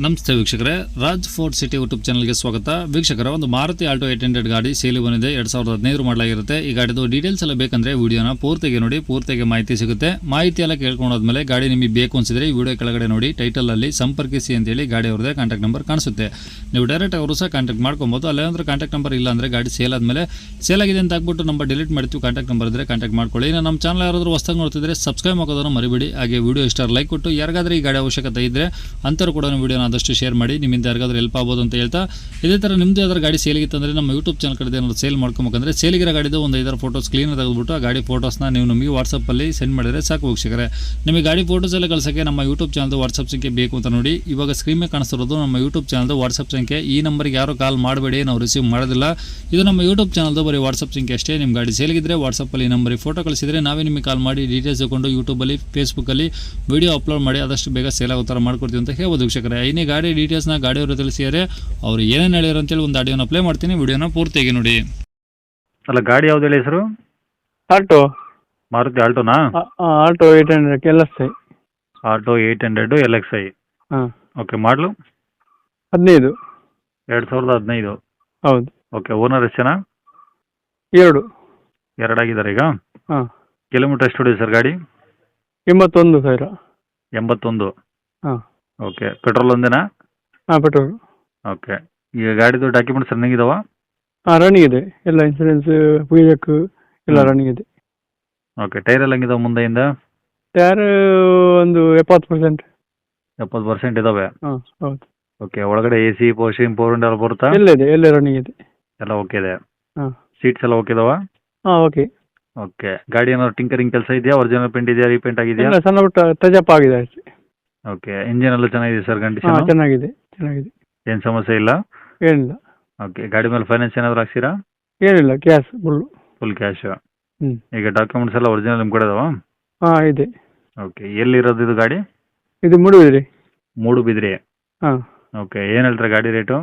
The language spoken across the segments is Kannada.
ನಮಸ್ತೆ ವೀಕ್ಷಕರೇ. ರಾಜ್ ಫೋರ್ಟ್ ಸಿಟಿ ಯೂಟ್ಯೂಬ್ ಚಾನಲ್ಗೆ ಸ್ವಾಗತ. ವೀಕ್ಷಕರ, ಒಂದು ಮಾರುತಿ ಆಲ್ಟೋ ಏಟ್ ಹಂಡ್ರೆಡ್ ಗಾಡಿ ಸೇಲಿ ಬಂದಿದೆ. ಎರಡು ಸಾವಿರದ ಹದಿನೈದು ಮಾಡಲಾಗಿರುತ್ತೆ. ಈ ಗಾಡಿದು ಡೀಟೇಲ್ಸ್ ಎಲ್ಲ ಬೇಕಂದ್ರೆ ವಿಡಿಯೋನ ಪೂರ್ತಿಗೆ ನೋಡಿ, ಪೂರ್ತಿಗೆ ಮಾಹಿತಿ ಸಿಗುತ್ತೆ. ಮಾಹಿತಿ ಎಲ್ಲ ಕೇಳ್ಕೊಂಡಾದ್ಮೇಲೆ ಗಾಡಿ ನಿಮಗೆ ಬೇಕು ಅನ್ಸಿದ್ರೆ ಈ ವಿಡಿಯೋ ಕೆಳಗಡೆ ನೋಡಿ ಟೈಟಲ್ ಅಲ್ಲಿ ಸಂಪರ್ಕಿಸಿ ಅಂತೇಳಿ ಗಾಡಿ ಅವ್ರದ್ದೇ ಕಾಂಟ್ಯಾಕ್ಟ್ ನಂಬರ್ ಕಾಣಿಸುತ್ತೆ. ನೀವು ಡೈರೆಕ್ಟ್ ಅವರು ಸಹ ಕಾಂಟ್ಯಾಕ್ಟ್ ಮಾಡ್ಕೊಬೋದು. ಅಂದ್ರೆ ಕಾಂಟ್ಯಾಕ್ಟ್ ನಂಬರ್ ಇಲ್ಲ ಅಂದ್ರೆ ಗಾಡಿ ಸೇಲ್ ಆದಮೇಲೆ ಸೇಲ್ ಆಗಿದೆ ಅಂತ ಹಾಕ್ಬಿಟ್ಟು ನಂಬರ್ ಡಿಲೀಟ್ ಮಾಡ್ತೀವಿ ಕಾಂಟ್ಯಾಕ್ಟ್ ನಂಬರ್ ಇದ್ರೆ ಕಾಂಟ್ಯಾಕ್ಟ್ ಮಾಡ್ಕೊಳ್ಳಿ. ಇನ್ನು ನಮ್ಮ ಚಾನಲ್ ಯಾರಾದರೂ ಹೊಸ್ದಾಗಿ ನೋಡ್ತಿದ್ರೆ ಸಬ್ಸ್ಕ್ರೈಬ್ ಮಾಡೋದನ್ನು ಮರಿಬೇಡಿ. ಹಾಗೆ ವಿಡಿಯೋ ಇಷ್ಟ ಲೈಕ್ ಕೊಟ್ಟು. ಯಾರಿಗಾದ್ರೂ ಈ ಗಾಡಿ ಅವಶ್ಯಕತೆ ಇದ್ದರೆ ಅಂತರೂ ಕೂಡ ಆದಷ್ಟು ಶೇರ್ ಮಾಡಿ, ನಿಮ್ಮಿಂದ ಯಾರಿಗಾದ್ರೂ ಹೆಲ್ಪ್ ಆಗ್ಬೋದು ಅಂತ ಹೇಳ್ತಾ, ಇದೇ ಥರ ನಿಮ್ಮದು ಯಾವ್ದಾರು ಗಾಡಿ ಸೇಲಿಗಿತ್ತಂದರೆ ನಮ್ಮ ಯೂಟ್ಯೂಬ್ ಚಾನಲ್ ಕಡೆ ಏನಾದ್ರು ಸೇಲ್ ಮಾಡ್ಕೊಬೇಕಂದ್ರೆ ಸೇಲಿಗಿರೋ ಗಾಡಿದು ಒಂದು ಐದಾರು ಫೋಟೋಸ್ ಕ್ಲೀನ್ ತೆಗೆದುಬಿಟ್ಟು ಆ ಗಾಡಿ ಫೋಟೋಸ್ನ ನೀವು ನಮಗೆ ವಾಟ್ಸಪ್ಪಲ್ಲಿ ಸೆಂಡ್ ಮಾಡಿದರೆ ಸಾಕು ವೀಕ್ಷಕರೇ. ನಿಮಗೆ ಗಾಡಿ ಫೋಟೋಸ್ ಎಲ್ಲ ಕಳ್ಸೋಕ್ಕೆ ನಮ್ಮ ಯೂಟ್ಯೂಬ್ ಚಾನಲ್ದು ವಾಟ್ಸಪ್ ಸಂಖ್ಯೆ ಬೇಕು ಅಂತ ನೋಡಿ. ಇವಾಗ ಸ್ಕ್ರೀನ್ ಕಾಣಿಸ್ತಿರೋದು ನಮ್ಮ ಯೂಟ್ಯೂಬ್ ಚಾನಲ್ದು ವಾಟ್ಸಪ್ ಸಂಖ್ಯೆ. ಈ ನಂಬರ್ಗೆ ಯಾರು ಕಾಲ್ ಮಾಡಬೇಡಿ, ನಾವು ರಿಸೀವ್ ಮಾಡೋದಿಲ್ಲ. ಇದು ನಮ್ಮ ಯೂಟ್ಯೂಬ್ ಚಾನಲ್ದು ಬರೀ ವಾಟ್ಸಪ್ ಸಂಖ್ಯೆ ಅಷ್ಟೇ. ನಿಮ್ಮ ಗಾಡಿ ಸೇಲಿಗಿದ್ರೆ ವಾಟ್ಸಪ್ಪಲ್ಲಿ ನಂಬರಿಗೆ ಫೋಟೋ ಕಳಿಸಿದರೆ ನಾವೇ ನಿಮಗೆ ಕಾಲ್ ಮಾಡಿ ಡೀಟೇಲ್ಸ್ ತಗೊಂಡು ಯೂಟ್ಯೂಬಲ್ಲಿ ಫೇಸ್ಬುಕ್ಕಲ್ಲಿ ವಿಡಿಯೋ ಅಪ್ಲೋಡ್ ಮಾಡಿ, ಆದಷ್ಟು ಬೇಗ ಸೇಲ್ ಆಗೋ ಥರ ಮಾಡ್ಕೊಡ್ತೀವಿ ಅಂತ ಹೇಳ್ಬೋದು ವೀಕ್ಷಕರೇ. ಐನೇ ಗಾಡಿ ಡೀಟೇಲ್ಸ್ನ ಗಾಡಿಯವರು ತಿಳಿಸಿದರೆ ಅವ್ರು ಏನೇನು ಹೇಳಿದ್ರು ಅಂತೇಳಿ ಒಂದು ಆಡಿಯೋನ ಪ್ಲೇ ಮಾಡ್ತೀನಿ ವಿಡಿಯೋನ ಪೂರ್ತಿಯಾಗಿ ನೋಡಿ. ಅಲ್ಲ ಗಾಡಿ ಯಾವ್ದು ಹೇಳಿ ಹೆಸರು? Alto Maruti ಆಲ್ಟೋನಾ Alto eight hundred L S I Alto eight hundred L X I ಹಾಂ. ಓಕೆ ಮಾಡಲು ಹದಿನೈದು. ಎರಡು ಸಾವಿರದ ಹದಿನೈದು. ಹೌದು. ಓಕೆ ಓನರ್ ಎಷ್ಟು ಜನ? ಎರಡು. ಎರಡಾಗಿದ್ದಾರೆ ಈಗ? ಹಾಂ. ಕಿಲೋಮೀಟರ್ ಎಷ್ಟು ಹೊಡಿದೆ ಸರ್ ಗಾಡಿ? ಎಂಬತ್ತೊಂದು ಸಾವಿರ. ಎಂಬತ್ತೊಂದು. ಹಾಂ. ಓಕೆ ಪೆಟ್ರೋಲ್ ಒಂದೇನಾ? ಹಾಂ ಪೆಟ್ರೋಲ್ ಓಕೆ ಈಗ ಗಾಡಿದು ಡಾಕ್ಯುಮೆಂಟ್ಸ್ ರನ್ನಿಂಗ್ ಇದಾವ? ಹಾಂ ರನ್ನಿಂಗ್ ಇದೆ. ಎಲ್ಲ ಇನ್ಸೂರೆನ್ಸ್ ಪೂಜಕ್ಕು ಎಲ್ಲ. ರನ್ನಿಂಗ್ ಇದೆ. ಓಕೆ ಟೈರ್ ಎಲ್ಲ ಹೆಂಗಿದಾವೆ ಮುಂದೆಯಿಂದ? ಟೈರ್ ಒಂದು ಎಪ್ಪತ್ತು ಪರ್ಸೆಂಟ್ ಎಪ್ಪತ್ತು ಪರ್ಸೆಂಟ್ ಇದಾವೆ? ಹಾಂ ಹೌದು. ಓಕೆ ಒಳಗಡೆ ಎ ಸಿ ಪೋಷಿಂಗ್ ಪೋರ್ಂಡ್ ಎಲ್ಲ ಬರುತ್ತಾ? ಎಲ್ಲ ಇದೆ. ಎಲ್ಲ ರನ್ನಿಂಗ್ ಇದೆ. ಎಲ್ಲ ಓಕೆ ಇದೆ. ಹಾಂ. ಸೀಟ್ಸ್ ಎಲ್ಲ ಓಕೆ ಇದಾವ? ಹಾಂ ಓಕೆ ಓಕೆ ಗಾಡಿ ಏನಾದ್ರು ಟಿಂಕರಿಂಗ್ ಕೆಲಸ ಇದೆಯಾ? ಒರಿಜಿನಲ್ ಪೇಂಟ್ ಇದೆಯಾ? ರೀಪೇಂಟ್ ಆಗಿದೆಯಾ? ಎಲ್ಲ ಸಣ್ಣ ಪುಟ್ಟ ಆಗಿದೆ ಅಷ್ಟೇ. ಓಕೆ ಇಂಜಿನ್ ಎಲ್ಲ ಚೆನ್ನಾಗಿದೆ ಸರ್ ಹಾಂ ಕಂಡೀಷನ್ ಚೆನ್ನಾಗಿದೆ ಚೆನ್ನಾಗಿದೆ. ಏನು ಸಮಸ್ಯೆ ಇಲ್ಲ? ಏನಿಲ್ಲ. ಓಕೆ ಗಾಡಿ ಮೇಲೆ ಫೈನಾನ್ಸ್ ಏನಾದ್ರು ಹಾಕ್ಸಿರಾ? ಏನಿಲ್ಲ ಕ್ಯಾಶ್ ಫುಲ್ ಫುಲ್ ಕ್ಯಾಶ್. ಈಗ ಡಾಕ್ಯುಮೆಂಟ್ಸ್ ಎಲ್ಲ ಒರಿಜಿನಲ್ ನಿಮ್ಮ ಕಡೆ ಅದಾವ ಹಾಂ ಇದೆ. ಓಕೆ ಎಲ್ಲಿರೋದು ಇದು ಗಾಡಿ? ಇದು ಮುಡುವಿದ್ರಿ ಮೂಡು ಬಿದ್ರಿ ಹಾಂ. ಓಕೆ ಏನು ಹೇಳ್ತಾರೆ ಗಾಡಿ ರೇಟು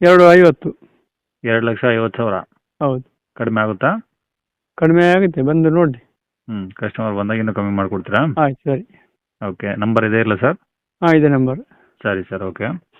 ಎರಡು ಐವತ್ತು. ಎರಡು ಲಕ್ಷ ಐವತ್ತು ಸಾವಿರ. ಹೌದು. ಕಡಿಮೆ ಆಗುತ್ತಾ? ಕಡಿಮೆ ಆಗುತ್ತೆ ಬಂದು ನೋಡಿ. ಹ್ಞೂ ಕಸ್ಟಮರ್ ಬಂದಾಗ ಇನ್ನೂ ಕಮ್ಮಿ ಮಾಡಿಕೊಡ್ತೀರಾ? ಆಯ್ತು ಸರಿ. ಓಕೆ ನಂಬರ್ ಇದೆ ಇಲ್ಲ ಸರ್? ಹಾಂ ಇದೆ ನಂಬರ್. ಸರಿ ಸರ್ ಓಕೆ.